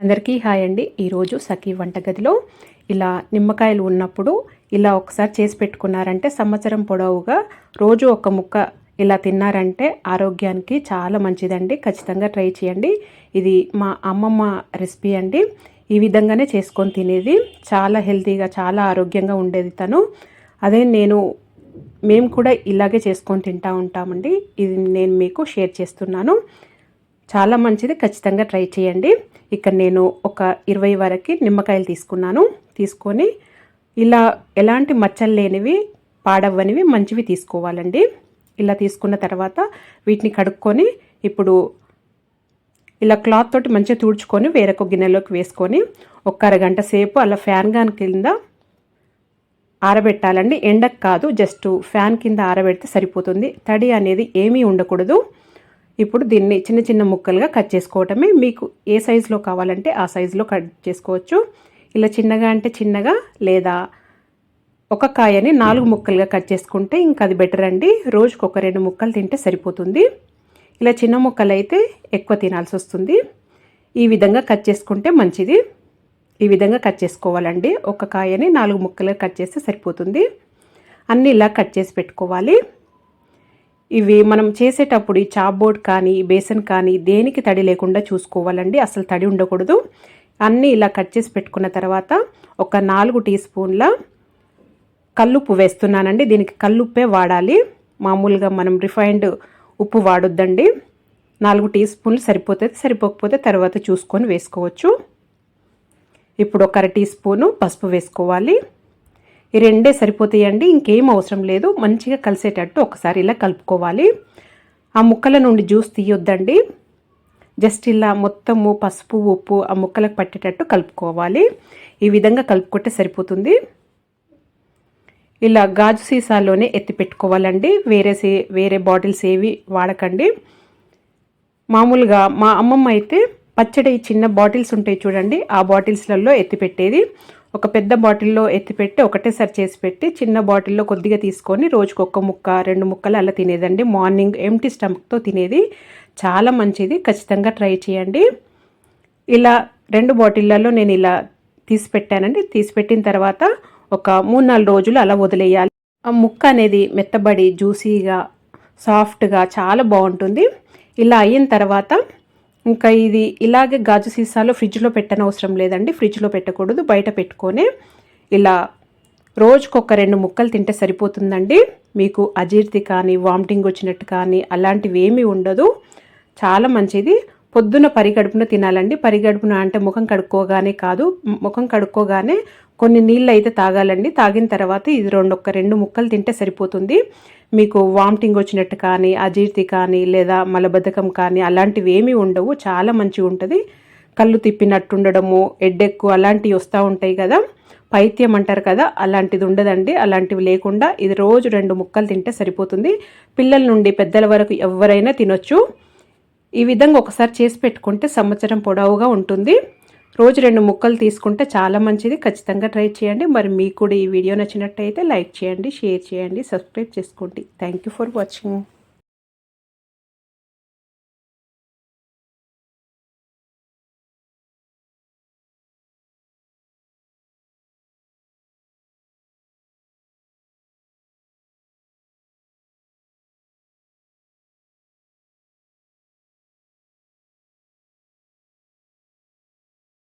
అందరికీ హాయ్ అండి. ఈరోజు సఖీ వంటగదిలో ఇలా నిమ్మకాయలు ఉన్నప్పుడు ఇలా ఒకసారి చేసి పెట్టుకున్నారంటే సంవత్సరం పొడవుగా రోజు ఒక ముక్క ఇలా తిన్నారంటే ఆరోగ్యానికి చాలా మంచిదండి. ఖచ్చితంగా ట్రై చేయండి. ఇది మా అమ్మమ్మ రెసిపీ అండి. ఈ విధంగానే చేసుకొని తినేది. చాలా హెల్తీగా చాలా ఆరోగ్యంగా ఉండేది తను. అదే నేను మేము కూడా ఇలాగే చేసుకొని తింటూ ఉంటామండి. ఇది నేను మీకు షేర్ చేస్తున్నాను. చాలా మంచిది. ఖచ్చితంగా ట్రై చేయండి. ఇక్కడ నేను ఒక ఇరవై వరకు నిమ్మకాయలు తీసుకున్నాను. తీసుకొని ఇలా ఎలాంటి మచ్చలు లేనివి పాడవ్వనివి మంచివి తీసుకోవాలండి. ఇలా తీసుకున్న తర్వాత వీటిని కడుక్కొని ఇప్పుడు ఇలా క్లాత్ తోటి మంచిగా తుడుచుకొని వేరొక గిన్నెలోకి వేసుకొని ఒక అరగంట సేపు అలా ఫ్యాన్ గాన్ కింద ఆరబెట్టాలండి. ఎండకు కాదు జస్ట్ ఫ్యాన్ కింద ఆరబెడితే సరిపోతుంది. తడి అనేది ఏమీ ఉండకూడదు. ఇప్పుడు దీన్ని చిన్న చిన్న ముక్కలుగా కట్ చేసుకోవటమే. మీకు ఏ సైజులో కావాలంటే ఆ సైజులో కట్ చేసుకోవచ్చు. ఇలా చిన్నగా అంటే చిన్నగా లేదా ఒక కాయని నాలుగు ముక్కలుగా కట్ చేసుకుంటే ఇంకా అది బెటర్ అండి. రోజుకు ఒక రెండు ముక్కలు తింటే సరిపోతుంది. ఇలా చిన్న ముక్కలు అయితే ఎక్కువ తినాల్సి వస్తుంది. ఈ విధంగా కట్ చేసుకుంటే మంచిది. ఈ విధంగా కట్ చేసుకోవాలండి. ఒక కాయని నాలుగు ముక్కలుగా కట్ చేస్తే సరిపోతుంది. అన్నీ ఇలా కట్ చేసి పెట్టుకోవాలి. ఇవి మనం చేసేటప్పుడు ఈ చాప్ కానీ బేసన్ కానీ దేనికి తడి లేకుండా చూసుకోవాలండి. అసలు తడి ఉండకూడదు. అన్నీ ఇలా కట్ చేసి పెట్టుకున్న తర్వాత ఒక నాలుగు టీ స్పూన్ల కల్లుప్పు వేస్తున్నానండి. దీనికి కల్లుప్పే వాడాలి. మామూలుగా మనం రిఫైన్డ్ ఉప్పు వాడొద్దండి. నాలుగు టీ స్పూన్లు సరిపోతుంది. సరిపోకపోతే తర్వాత చూసుకొని వేసుకోవచ్చు. ఇప్పుడు ఒక అర టీ స్పూను పసుపు వేసుకోవాలి. ఈ రెండే సరిపోతాయండి. ఇంకేం అవసరం లేదు. మంచిగా కలిసేటట్టు ఒకసారి ఇలా కలుపుకోవాలి. ఆ ముక్కల నుండి జ్యూస్ తీయొద్దండి. జస్ట్ ఇలా మొత్తము పసుపు ఉప్పు ఆ ముక్కలకు పట్టేటట్టు కలుపుకోవాలి. ఈ విధంగా కలుపుకుంటే సరిపోతుంది. ఇలా గాజు సీసాలోనే ఎత్తి పెట్టుకోవాలండి. వేరే సే వేరే బాటిల్స్ ఏవి వాడకండి. మామూలుగా మా అమ్మమ్మ అయితే పచ్చడి చిన్న బాటిల్స్ ఉంటాయి చూడండి ఆ బాటిల్స్లలో ఎత్తిపెట్టేది ఒక పెద్ద బాటిల్లో ఎత్తిపెట్టి ఒకటేసారి చేసి పెట్టి చిన్న బాటిల్లో కొద్దిగా తీసుకొని రోజుకు ఒక్క ముక్క రెండు ముక్కలు అలా తినేదండి. మార్నింగ్ ఎంటీ స్టమక్తో తినేది. చాలా మంచిది. ఖచ్చితంగా ట్రై చేయండి. ఇలా రెండు బాటిళ్ళల్లో నేను ఇలా తీసి పెట్టానండి. తీసి పెట్టిన తర్వాత ఒక మూడు నాలుగు రోజులు అలా వదిలేయాలి. ఆ ముక్క అనేది మెత్తబడి జ్యూసీగా సాఫ్ట్గా చాలా బాగుంటుంది. ఇలా అయిన తర్వాత ఇంకా ఇది ఇలాగే గాజు సీసాలో ఫ్రిడ్జ్లో పెట్టనవసరం లేదండి. ఫ్రిడ్జ్లో పెట్టకూడదు. బయట పెట్టుకొని ఇలా రోజుకొక రెండు ముక్కలు తింటే సరిపోతుందండి. మీకు అజీర్తి కానీ వామిటింగ్ వచ్చినట్టు కానీ అలాంటివి ఏమీ ఉండదు. చాలా మంచిది. పొద్దున పరిగడుపున తినాలండి. పరిగడుపున అంటే ముఖం కడుక్కోగానే కాదు. ముఖం కడుక్కోగానే కొన్ని నీళ్ళు అయితే తాగాలండి. తాగిన తర్వాత ఇది రెండు ఒక్క రెండు ముక్కలు తింటే సరిపోతుంది. మీకు వామిటింగ్ వచ్చినట్టు కానీ అజీర్తి కానీ లేదా మలబద్ధకం కానీ అలాంటివి ఏమీ ఉండవు. చాలా మంచిగా ఉంటుంది. కళ్ళు తిప్పినట్టు ఉండడము ఎడ్డెక్కు అలాంటివి వస్తూ ఉంటాయి కదా. పైత్యం అంటారు కదా అలాంటిది ఉండదండి. అలాంటివి లేకుండా ఇది రోజు రెండు ముక్కలు తింటే సరిపోతుంది. పిల్లల నుండి పెద్దల వరకు ఎవరైనా తినొచ్చు. ఈ విధంగా ఒకసారి చేసి పెట్టుకుంటే సంవత్సరం పొడవుగా ఉంటుంది. రోజు రెండు ముక్కలు తీసుకుంటే చాలా మంచిది. ఖచ్చితంగా ట్రై చేయండి. మరి మీకు కూడా ఈ వీడియో నచ్చినట్టయితే లైక్ చేయండి షేర్ చేయండి సబ్స్క్రైబ్ చేసుకోండి. Thank you for watching